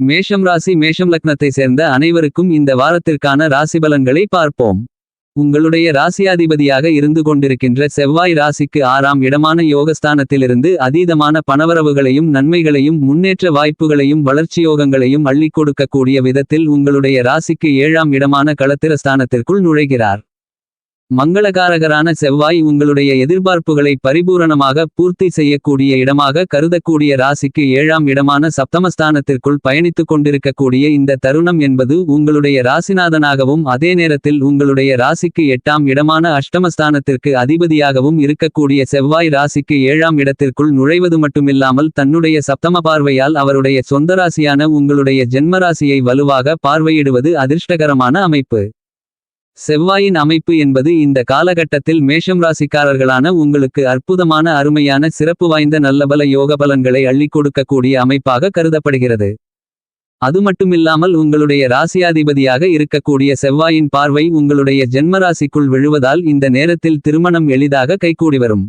மேஷம் ராசி மேஷம் லக்னத்தை சேர்ந்த அனைவருக்கும் இந்த வாரத்திற்கான ராசி பலன்களை பார்ப்போம். உங்களுடைய ராசியாதிபதியாக இருந்து கொண்டிருக்கின்ற செவ்வாய் ராசிக்கு ஆறாம் இடமான யோகஸ்தானத்திலிருந்து அதீதமான பணவரவுகளையும் நன்மைகளையும் முன்னேற்ற வாய்ப்புகளையும் வளர்ச்சியோகங்களையும் அள்ளிக் கொடுக்கக்கூடிய விதத்தில் உங்களுடைய ராசிக்கு ஏழாம் இடமான களத்திரஸ்தானத்திற்குள் நுழைகிறார். மங்களகாரகரான செவ்வாய் உங்களுடைய எதிர்பார்ப்புகளை பரிபூரணமாக பூர்த்தி செய்யக்கூடிய இடமாக கருதக்கூடிய ராசிக்கு ஏழாம் இடமான சப்தமஸ்தானத்திற்குள் பயணித்துக் கொண்டிருக்கக்கூடிய இந்த தருணம் என்பது உங்களுடைய ராசிநாதனாகவும் அதே நேரத்தில் உங்களுடைய ராசிக்கு எட்டாம் இடமான அஷ்டமஸ்தானத்திற்கு அதிபதியாகவும் இருக்கக்கூடிய செவ்வாய் ராசிக்கு ஏழாம் இடத்திற்குள் நுழைவது மட்டுமில்லாமல் தன்னுடைய சப்தம பார்வையால் அவருடைய சொந்த ராசியான உங்களுடைய ஜென்மராசியை வலுவாக பார்வையிடுவது அதிர்ஷ்டகரமான அமைப்பு. செவ்வாயின் அமைப்பு என்பது இந்த காலகட்டத்தில் மேஷம் ராசிக்காரர்களான உங்களுக்கு அற்புதமான அருமையான சிறப்பு வாய்ந்த நல்லபல யோக பலன்களை அள்ளிக் கொடுக்கக்கூடிய அமைப்பாக கருதப்படுகிறது. அது மட்டுமில்லாமல் உங்களுடைய ராசியாதிபதியாக இருக்கக்கூடிய செவ்வாயின் பார்வை உங்களுடைய ஜென்மராசிக்குள் விழுவதால் இந்த நேரத்தில் திருமணம் எளிதாக கைகூடி வரும்.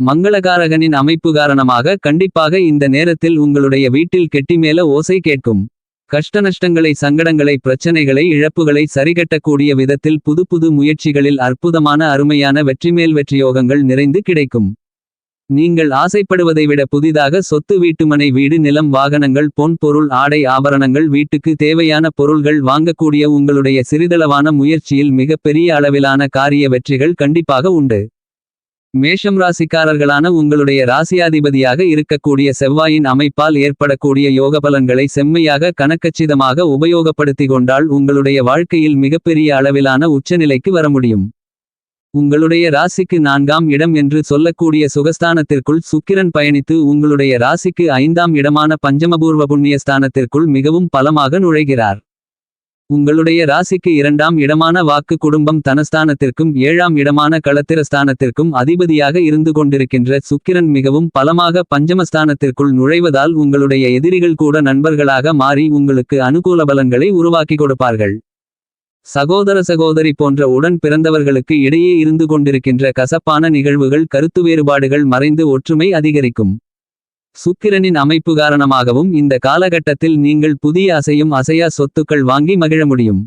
மங்களகாரகனின் அமைப்பு காரணமாக கண்டிப்பாக இந்த நேரத்தில் உங்களுடைய வீட்டில் கெட்டி மேல ஓசை கேட்கும். கஷ்ட நஷ்டங்களை சங்கடங்களை பிரச்சனைகளை இழப்புகளை சரிகட்டக்கூடிய விதத்தில் புது புது முயற்சிகளில் அற்புதமான அருமையான வெற்றிமேல் வெற்றியோகங்கள் நிறைந்து கிடைக்கும். நீங்கள் ஆசைப்படுவதை விட புதிதாக சொத்து வீட்டுமனை வீடு நிலம் வாகனங்கள் பொன் பொருள் ஆடை ஆபரணங்கள் வீட்டுக்கு தேவையான பொருள்கள் வாங்கக்கூடிய உங்களுடைய சிறிதளவான முயற்சியில் மிகப்பெரிய அளவிலான காரிய வெற்றிகள் கண்டிப்பாக உண்டு. மேஷம் ராசிக்காரர்களான உங்களுடைய ராசியாதிபதியாக இருக்கக்கூடிய செவ்வாயின் அமைப்பால் ஏற்படக்கூடிய யோக பலன்களை செம்மையாக கணக்கச்சிதமாக உபயோகப்படுத்திக் கொண்டால் உங்களுடைய வாழ்க்கையில் மிகப்பெரிய அளவிலான உச்சநிலைக்கு வர முடியும். உங்களுடைய ராசிக்கு நான்காம் இடம் என்று சொல்லக்கூடிய சுகஸ்தானத்திற்குள் சுக்கிரன் பயணித்து உங்களுடைய ராசிக்கு ஐந்தாம் இடமான பஞ்சமபூர்வ புண்ணியஸ்தானத்திற்குள் மிகவும் பலமாக நுழைகிறார். உங்களுடைய ராசிக்கு இரண்டாம் இடமான வாக்கு குடும்பம் தனஸ்தானத்திற்கும் ஏழாம் இடமான களத்திரஸ்தானத்திற்கும் அதிபதியாக இருந்து கொண்டிருக்கின்ற சுக்கிரன் மிகவும் பலமாக பஞ்சமஸ்தானத்திற்குள் நுழைவதால் உங்களுடைய எதிரிகள் கூட நண்பர்களாக மாறி உங்களுக்கு அனுகூல பலன்களை உருவாக்கி கொடுப்பார்கள். சகோதர சகோதரி போன்ற உடன் பிறந்தவர்களுக்கு இடையே இருந்து கொண்டிருக்கின்ற கசப்பான நிகழ்வுகள் கருத்து வேறுபாடுகள் மறைந்து ஒற்றுமை அதிகரிக்கும். சுக்கிரனின் அமைப்பு காரணமாகவும் இந்த காலகட்டத்தில் நீங்கள் புதிய அசையும் அசையா சொத்துக்கள் வாங்கி மகிழ முடியும்.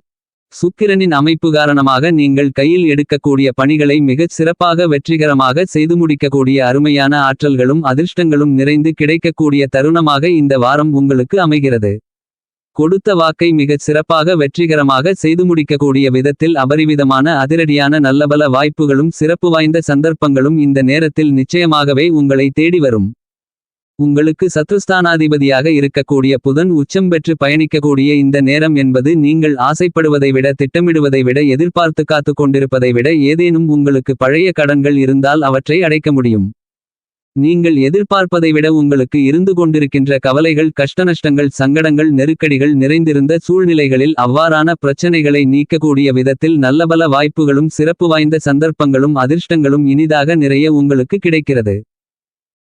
சுக்கிரனின் அமைப்பு காரணமாக நீங்கள் கையில் எடுக்கக்கூடிய பணிகளை மிகச் சிறப்பாக வெற்றிகரமாக செய்து முடிக்கக்கூடிய அருமையான ஆற்றல்களும் அதிர்ஷ்டங்களும் நிறைந்து கிடைக்கக்கூடிய தருணமாக இந்த வாரம் உங்களுக்கு அமைகிறது. கொடுத்த வாக்கை மிகச் சிறப்பாக வெற்றிகரமாக செய்து முடிக்கக்கூடிய விதத்தில் அபரிவிதமான அதிரடியான நல்லபல வாய்ப்புகளும் சிறப்பு வாய்ந்த சந்தர்ப்பங்களும் இந்த நேரத்தில் நிச்சயமாகவே உங்களை தேடி வரும். உங்களுக்கு சத்ருஸ்தானாதிபதியாக இருக்கக்கூடிய புதன் உச்சம் பெற்று பயணிக்கக்கூடிய இந்த நேரம் என்பது நீங்கள் ஆசைப்படுவதை விட திட்டமிடுவதை விட எதிர்பார்த்து காத்து கொண்டிருப்பதை விட ஏதேனும் உங்களுக்கு பழைய கடன்கள் இருந்தால் அவற்றை அடைக்க முடியும். நீங்கள் எதிர்பார்ப்பதை விட உங்களுக்கு இருந்து கொண்டிருக்கின்ற கவலைகள் கஷ்டநஷ்டங்கள் சங்கடங்கள் நெருக்கடிகள் நிறைந்திருந்த சூழ்நிலைகளில் அவ்வாறான பிரச்சனைகளை நீக்கக்கூடிய விதத்தில் நல்லபல வாய்ப்புகளும் சிறப்பு வாய்ந்த சந்தர்ப்பங்களும் அதிர்ஷ்டங்களும் இனிதாக நிறைய உங்களுக்கு கிடைக்கிறது.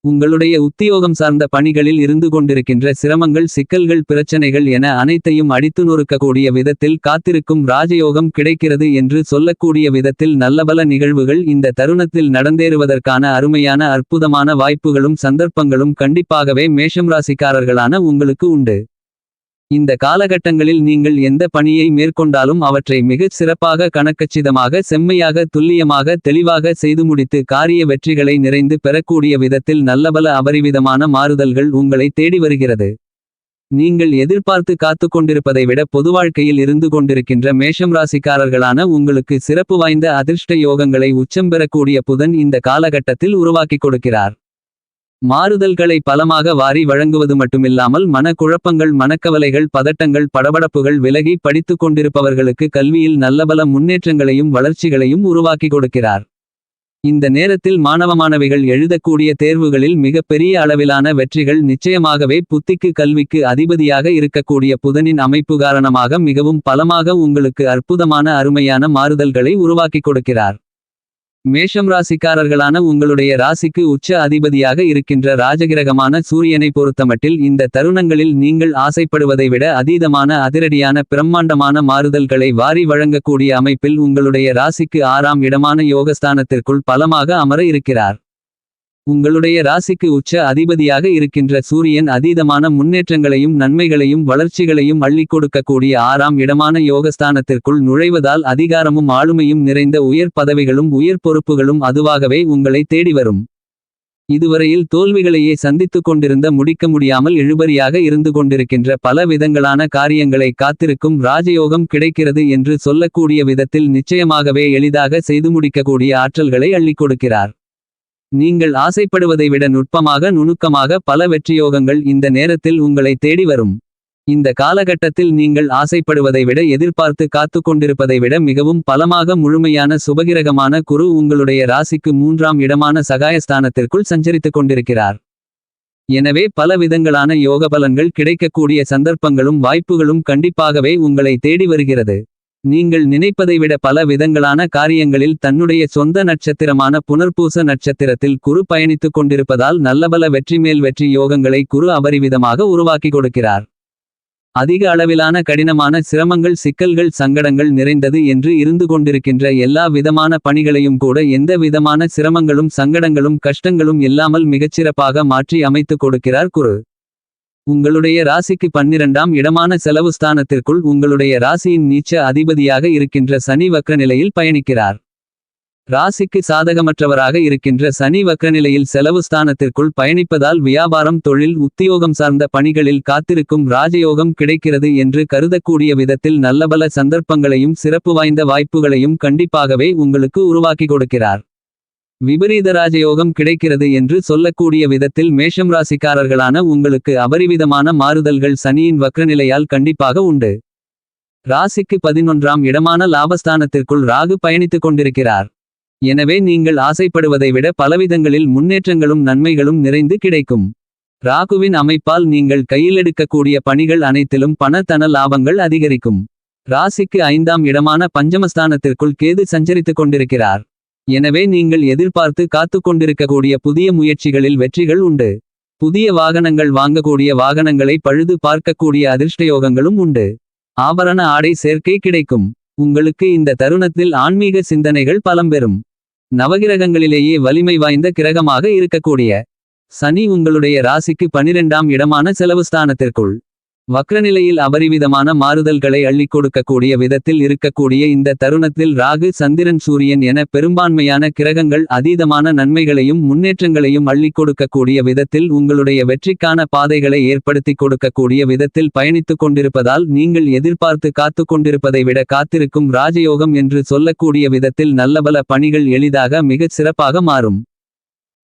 உங்களுடைய உத்தியோகம் சார்ந்த பணிகளில் இருந்து கொண்டிருக்கின்ற சிரமங்கள் சிக்கல்கள் பிரச்சனைகள் என அனைத்தையும் அடித்து நொறுக்கக்கூடிய விதத்தில் காத்திருக்கும் ராஜயோகம் கிடைக்கிறது என்று சொல்லக்கூடிய விதத்தில் நல்லபல நிகழ்வுகள் இந்த தருணத்தில் நடந்தேறுவதற்கான அருமையான அற்புதமான வாய்ப்புகளும் சந்தர்ப்பங்களும் கண்டிப்பாகவே மேஷம் ராசிக்காரர்களான உங்களுக்கு உண்டு. இந்த காலகட்டங்களில் நீங்கள் எந்த பணியை மேற்கொண்டாலும் அவற்றை மிகச் சிறப்பாக கணக்கச்சிதமாக செம்மையாக துல்லியமாக தெளிவாக செய்து முடித்து காரிய வெற்றிகளை நிறைந்து பெறக்கூடிய விதத்தில் நல்லபல அபரிவிதமான மாறுதல்கள் உங்களை தேடி வருகிறது. நீங்கள் எதிர்பார்த்து காத்து கொண்டிருப்பதை விட பொது வாழ்க்கையில் இருந்து கொண்டிருக்கின்ற மேஷம் ராசிக்காரர்களான உங்களுக்கு சிறப்பு வாய்ந்த அதிர்ஷ்ட யோகங்களை உச்சம் பெறக்கூடிய புதன் இந்த காலகட்டத்தில் உருவாக்கிக் கொடுக்கிறார். மாறுதல்களை பலமாக வாரி வழங்குவது மட்டுமில்லாமல் மனக்குழப்பங்கள் மனக்கவலைகள் பதட்டங்கள் படபடப்புகள் விலகி படித்துக் கொண்டிருப்பவர்களுக்கு கல்வியில் நல்லபல முன்னேற்றங்களையும் வளர்ச்சிகளையும் உருவாக்கி கொடுக்கிறார். இந்த நேரத்தில் மாணவ மாணவிகள் எழுதக்கூடிய தேர்வுகளில் மிகப்பெரிய அளவிலான வெற்றிகள் நிச்சயமாகவே புத்திக்கு கல்விக்கு அதிபதியாக இருக்கக்கூடிய புதனின் அமைப்பு காரணமாக மிகவும் பலமாக உங்களுக்கு அற்புதமான அருமையான மாறுதல்களை உருவாக்கிக் கொடுக்கிறார். மேஷம் ராசிக்காரர்களான உங்களுடைய ராசிக்கு உச்ச அதிபதியாக இருக்கின்ற ராஜகிரகமான சூரியனை பொறுத்தமட்டில் இந்த தருணங்களில் நீங்கள் ஆசைப்படுவதை விட அதீதமான அதிரடியான பிரம்மாண்டமான மாறுதல்களை வாரி வழங்கக்கூடிய அமைப்பில் உங்களுடைய ராசிக்கு ஆறாம் இடமான யோகஸ்தானத்திற்குள் பலமாக அமர இருக்கிறார். உங்களுடைய ராசிக்கு உச்ச அதிபதியாக இருக்கின்ற சூரியன் அதீதமான முன்னேற்றங்களையும் நன்மைகளையும் வளர்ச்சிகளையும் அள்ளி கொடுக்கக்கூடிய ஆறாம் இடமான யோகஸ்தானத்திற்குள் நுழைவதால் அதிகாரமும் ஆளுமையும் நிறைந்த உயர் பதவிகளும் உயர் பொறுப்புகளும் அதுவாகவே உங்களை தேடி வரும். இதுவரையில் தோல்விகளையே சந்தித்துக் கொண்டிருந்த முடிக்க முடியாமல் இழுபறியாக இருந்து கொண்டிருக்கின்ற பல விதங்களான காரியங்களை காத்திருக்கும் ராஜயோகம் கிடைக்கிறது என்று சொல்லக்கூடிய விதத்தில் நிச்சயமாகவே எளிதாக செய்து முடிக்கக்கூடிய ஆற்றல்களை அள்ளிக் கொடுக்கிறார். நீங்கள் ஆசைப்படுவதை விட நுட்பமாக நுணுக்கமாக பல வெற்றியோகங்கள் இந்த நேரத்தில் உங்களை தேடி வரும். இந்த காலகட்டத்தில் நீங்கள் ஆசைப்படுவதை விட எதிர்பார்த்து காத்து கொண்டிருப்பதை விட மிகவும் பலமாக முழுமையான சுபகிரகமான குரு உங்களுடைய ராசிக்கு மூன்றாம் இடமான சகாயஸ்தானத்திற்குள் சஞ்சரித்துக் கொண்டிருக்கிறார். எனவே பல விதங்களான யோக பலன்கள் கிடைக்கக்கூடிய சந்தர்ப்பங்களும் வாய்ப்புகளும் கண்டிப்பாகவே உங்களை தேடி வருகிறது. நீங்கள் நினைப்பதை விட பல விதங்களான காரியங்களில் தன்னுடைய சொந்த நட்சத்திரமான புனர்பூச நட்சத்திரத்தில் குரு பயணித்துக் கொண்டிருப்பதால் நல்லபல வெற்றி மேல் வெற்றி யோகங்களை குரு அபரிவிதமாக உருவாக்கி கொடுக்கிறார். அதிக அளவிலான கடினமான சிரமங்கள் சிக்கல்கள் சங்கடங்கள் நிறைந்தது என்று இருந்து கொண்டிருக்கின்ற எல்லா விதமான பணிகளையும் கூட எந்த விதமான சிரமங்களும் சங்கடங்களும் கஷ்டங்களும் இல்லாமல் மிகச்சிறப்பாக மாற்றி அமைத்துக் கொடுக்கிறார் குரு. உங்களுடைய ராசிக்கு பன்னிரண்டாம் இடமான செலவு ஸ்தானத்திற்குள் உங்களுடைய ராசியின் நீச்ச அதிபதியாக இருக்கின்ற சனி வக்ர நிலையில் பயணிக்கிறார். ராசிக்கு சாதகமற்றவராக இருக்கின்ற சனி வக்ரநிலையில் செலவு ஸ்தானத்திற்குள் பயணிப்பதால் வியாபாரம் தொழில் உத்தியோகம் சார்ந்த பணிகளில் காத்திருக்கும் ராஜயோகம் கிடைக்கிறது என்று கருதக்கூடிய விதத்தில் நல்லபல சந்தர்ப்பங்களையும் சிறப்பு வாய்ந்த வாய்ப்புகளையும் கண்டிப்பாகவே உங்களுக்கு உருவாக்கி கொடுக்கிறார். விபரீத ராஜயோகம் கிடைக்கிறது என்று சொல்லக்கூடிய விதத்தில் மேஷம் ராசிக்காரர்களான உங்களுக்கு அபரிவிதமான மாறுதல்கள் சனியின் வக்ரநிலையால் கண்டிப்பாக உண்டு. ராசிக்கு பதினொன்றாம் இடமான லாபஸ்தானத்திற்குள் ராகு பயணித்துக் கொண்டிருக்கிறார். எனவே நீங்கள் ஆசைப்படுவதை விட பலவிதங்களில் முன்னேற்றங்களும் நன்மைகளும் நிறைந்து கிடைக்கும். ராகுவின் அமைப்பால் நீங்கள் கையிலெடுக்கக்கூடிய பணிகள் அனைத்திலும் பணத்தன லாபங்கள் அதிகரிக்கும். ராசிக்கு ஐந்தாம் இடமான பஞ்சமஸ்தானத்திற்குள் கேது சஞ்சரித்துக் கொண்டிருக்கிறார். எனவே நீங்கள் எதிர்பார்த்து காத்துக் கொண்டிருக்கக்கூடிய புதிய முயற்சிகளில் வெற்றிகள் உண்டு. புதிய வாகனங்கள் வாங்கக்கூடிய வாகனங்களை பழுது பார்க்கக்கூடிய அதிர்ஷ்டயோகங்களும் உண்டு. ஆபரண ஆடை சேர்க்கை கிடைக்கும். உங்களுக்கு இந்த தருணத்தில் ஆன்மீக சிந்தனைகள் பலம் பெறும் நவகிரகங்களிலேயே வலிமை வாய்ந்த கிரகமாக இருக்கக்கூடிய சனி உங்களுடைய ராசிக்கு பனிரெண்டாம் இடமான செலவு ஸ்தானத்திற்குள் வக்ரநிலையில் அபரிவிதமான மாறுதல்களை அள்ளிக் கொடுக்கக்கூடிய விதத்தில் இருக்கக்கூடிய இந்த தருணத்தில் ராகு சந்திரன் சூரியன் என பெரும்பான்மையான கிரகங்கள் அதீதமான நன்மைகளையும் முன்னேற்றங்களையும் அள்ளிக் கொடுக்கக்கூடிய விதத்தில் உங்களுடைய வெற்றிக்கான பாதைகளை ஏற்படுத்திக் கொடுக்கக்கூடிய விதத்தில் பயணித்துக் கொண்டிருப்பதால் நீங்கள் எதிர்பார்த்து காத்துக் கொண்டிருப்பதை விட காத்திருக்கும் ராஜயோகம் என்று சொல்லக்கூடிய விதத்தில் நல்லபல பணிகள் எளிதாக மிகச் சிறப்பாக மாறும்.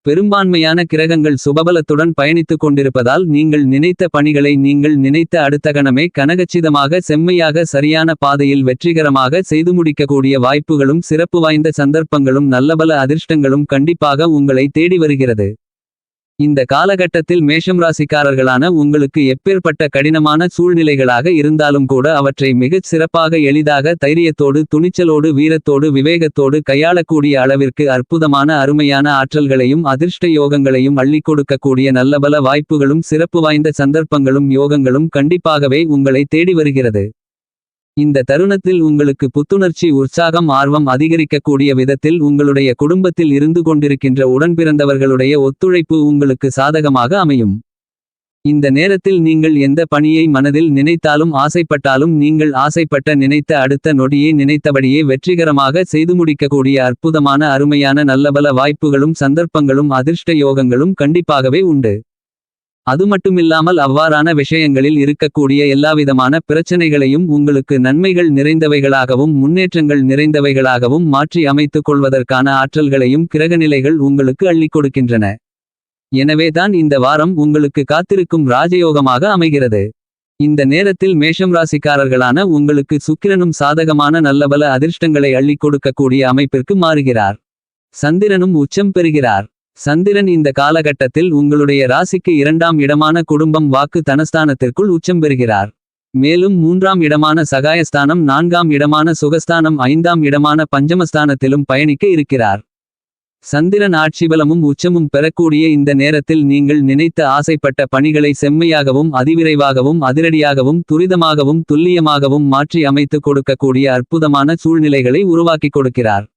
பெரும்பான்மையான கிரகங்கள் சுபபலத்துடன் பயணித்துக் கொண்டிருப்பதால் நீங்கள் நினைத்த பணிகளை நீங்கள் நினைத்த அடுத்த கணமே கனகச்சிதமாக செம்மையாக சரியான பாதையில் வெற்றிகரமாக செய்து முடிக்கக்கூடிய வாய்ப்புகளும் சிறப்பு வாய்ந்த சந்தர்ப்பங்களும் நல்லபல அதிர்ஷ்டங்களும் கண்டிப்பாக உங்களை தேடி வருகிறது. இந்த காலகட்டத்தில் மேஷம் ராசிக்காரர்களான உங்களுக்கு எப்பேற்பட்ட கடினமான சூழ்நிலைகளாக இருந்தாலும் கூட அவற்றை மிகச் சிறப்பாக எளிதாக தைரியத்தோடு துணிச்சலோடு வீரத்தோடு விவேகத்தோடு கையாளக்கூடிய அளவிற்கு அற்புதமான அருமையான ஆற்றல்களையும் அதிர்ஷ்ட யோகங்களையும் அள்ளிக் கொடுக்கக்கூடிய நல்லபல வாய்ப்புகளும் சிறப்பு வாய்ந்த சந்தர்ப்பங்களும் யோகங்களும் கண்டிப்பாகவே உங்களை தேடி வருகிறது. இந்த தருணத்தில் உங்களுக்கு புத்துணர்ச்சி உற்சாகம் ஆர்வம் அதிகரிக்கக்கூடிய விதத்தில் உங்களுடைய குடும்பத்தில் இருந்து கொண்டிருக்கின்ற உடன்பிறந்தவர்களுடைய ஒத்துழைப்பு உங்களுக்கு சாதகமாக அமையும். இந்த நேரத்தில் நீங்கள் எந்த பணியை மனதில் நினைத்தாலும் ஆசைப்பட்டாலும் நீங்கள் ஆசைப்பட்ட நினைத்த அடுத்த நொடியை நினைத்தபடியே வெற்றிகரமாக செய்து முடிக்கக்கூடிய அற்புதமான அருமையான நல்லபல வாய்ப்புகளும் சந்தர்ப்பங்களும் அதிர்ஷ்ட யோகங்களும் கண்டிப்பாகவே உண்டு. அது மட்டுமில்லாமல் அவ்வாறான விஷயங்களில் இருக்கக்கூடிய எல்லாவிதமான பிரச்சனைகளையும் உங்களுக்கு நன்மைகள் நிறைந்தவைகளாகவும் முன்னேற்றங்கள் நிறைந்தவைகளாகவும் மாற்றி அமைத்துக் கொள்வதற்கான ஆற்றல்களையும் கிரகநிலைகள் உங்களுக்கு அள்ளிக் கொடுக்கின்றன. எனவேதான் இந்த வாரம் உங்களுக்கு காத்திருக்கும் ராஜயோகமாக அமைகிறது. இந்த நேரத்தில் மேஷம் ராசிக்காரர்களான உங்களுக்கு சுக்கிரனும் சாதகமான நல்லபல அதிர்ஷ்டங்களை அள்ளிக் கொடுக்கக்கூடிய அமைப்பிற்கு மாறுகிறார். சந்திரனும் உச்சம் பெறுகிறார். சந்திரன் இந்த காலகட்டத்தில் உங்களுடைய ராசிக்கு இரண்டாம் இடமான குடும்பம் வாக்கு தனஸ்தானத்திற்குள் உச்சம் பெறுகிறார். மேலும் மூன்றாம் இடமான சகாயஸ்தானம் நான்காம் இடமான சுகஸ்தானம் ஐந்தாம் இடமான பஞ்சமஸ்தானத்திலும் பயணிக்க இருக்கிறார். சந்திரன் ஆட்சிபலமும் உச்சமும் பெறக்கூடிய இந்த நேரத்தில் நீங்கள் நினைத்த ஆசைப்பட்ட பணிகளை செம்மையாகவும் அதிவிரைவாகவும் அதிரடியாகவும் துரிதமாகவும் துல்லியமாகவும் மாற்றி அமைத்துக் கொடுக்கக்கூடிய அற்புதமான சூழ்நிலைகளை உருவாக்கிக் கொடுக்கிறார்.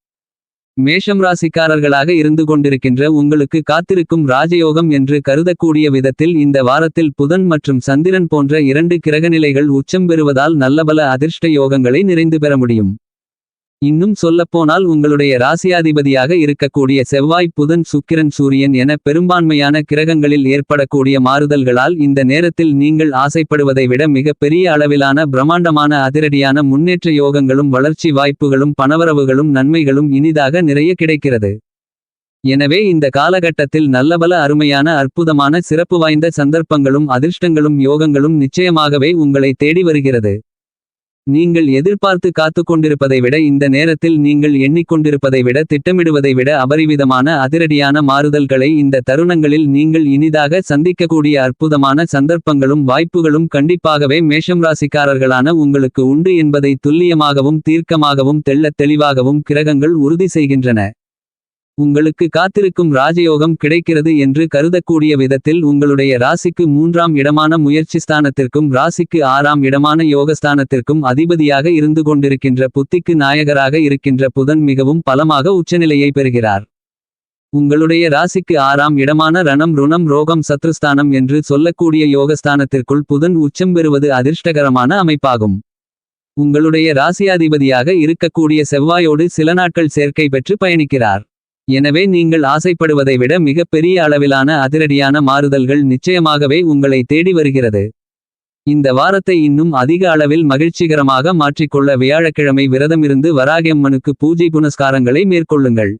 மேஷம் ராசிக்காரர்களாக இருந்து கொண்டிருக்கின்ற உங்களுக்கு காத்திருக்கும் ராஜயோகம் என்று கருதக்கூடிய விதத்தில் இந்த வாரத்தில் புதன் மற்றும் சந்திரன் போன்ற இரண்டு கிரகநிலைகள் உச்சம் பெறுவதால் நல்லபல அதிர்ஷ்ட யோகங்களை நிறைந்து பெற முடியும். இன்னும் சொல்லப்போனால் உங்களுடைய ராசியாதிபதியாக இருக்கக்கூடிய செவ்வாய் புதன் சுக்கிரன் சூரியன் என பெரும்பான்மையான கிரகங்களில் ஏற்படக்கூடிய மாறுதல்களால் இந்த நேரத்தில் நீங்கள் ஆசைப்படுவதை விட மிக பெரிய அளவிலான பிரம்மாண்டமான அதிரடியான முன்னேற்ற யோகங்களும் வளர்ச்சி வாய்ப்புகளும் பணவரவுகளும் நன்மைகளும் இனிதாக நிறைய கிடைக்கிறது. எனவே இந்த காலகட்டத்தில் நல்லபல அருமையான அற்புதமான சிறப்பு வாய்ந்த சந்தர்ப்பங்களும் அதிர்ஷ்டங்களும் யோகங்களும் நிச்சயமாகவே உங்களை தேடி வருகிறது. நீங்கள் எதிர்பார்த்து காத்து கொண்டிருப்பதை விட இந்த நேரத்தில் நீங்கள் எண்ணிக்கொண்டிருப்பதை விட திட்டமிடுவதை விட அபரிவிதமான அதிரடியான மாறுதல்களை இந்த தருணங்களில் நீங்கள் இனிதாக சந்திக்கக்கூடிய அற்புதமான சந்தர்ப்பங்களும் வாய்ப்புகளும் கண்டிப்பாகவே மேஷம் ராசிக்காரர்களான உங்களுக்கு உண்டு என்பதை துல்லியமாகவும் தீர்க்கமாகவும் தெள்ளத் தெளிவாகவும் கிரகங்கள் உறுதி செய்கின்றன. உங்களுக்கு காத்திருக்கும் ராஜயோகம் கிடைக்கிறது என்று கருதக்கூடிய விதத்தில் உங்களுடைய ராசிக்கு மூன்றாம் இடமான முயற்சி ஸ்தானத்திற்கும் ராசிக்கு ஆறாம் இடமான யோகஸ்தானத்திற்கும் அதிபதியாக இருந்து கொண்டிருக்கின்ற புத்திக்கு நாயகராக இருக்கின்ற புதன் மிகவும் பலமாக உச்சநிலையை பெறுகிறார். உங்களுடைய ராசிக்கு ஆறாம் இடமான ரணம் ருணம் ரோகம் சத்ருஸ்தானம் என்று சொல்லக்கூடிய யோகஸ்தானத்திற்குள் புதன் உச்சம் பெறுவது அதிர்ஷ்டகரமான அமைப்பாகும். உங்களுடைய ராசியாதிபதியாக இருக்கக்கூடிய செவ்வாயோடு சில நாட்கள் சேர்க்கை பெற்று பயணிக்கிறார். எனவே நீங்கள் ஆசைப்படுவதை விட மிகப்பெரிய அளவிலான அதிரடியான மாறுதல்கள் நிச்சயமாகவே உங்களை தேடி வருகிறது. இந்த வாரத்தை இன்னும் அதிக அளவில் மகிழ்ச்சிகரமாக மாற்றிக்கொள்ள வியாழக்கிழமை விரதமிருந்து வராகியம்மனுக்கு பூஜை புனஸ்காரங்களை மேற்கொள்ளுங்கள்.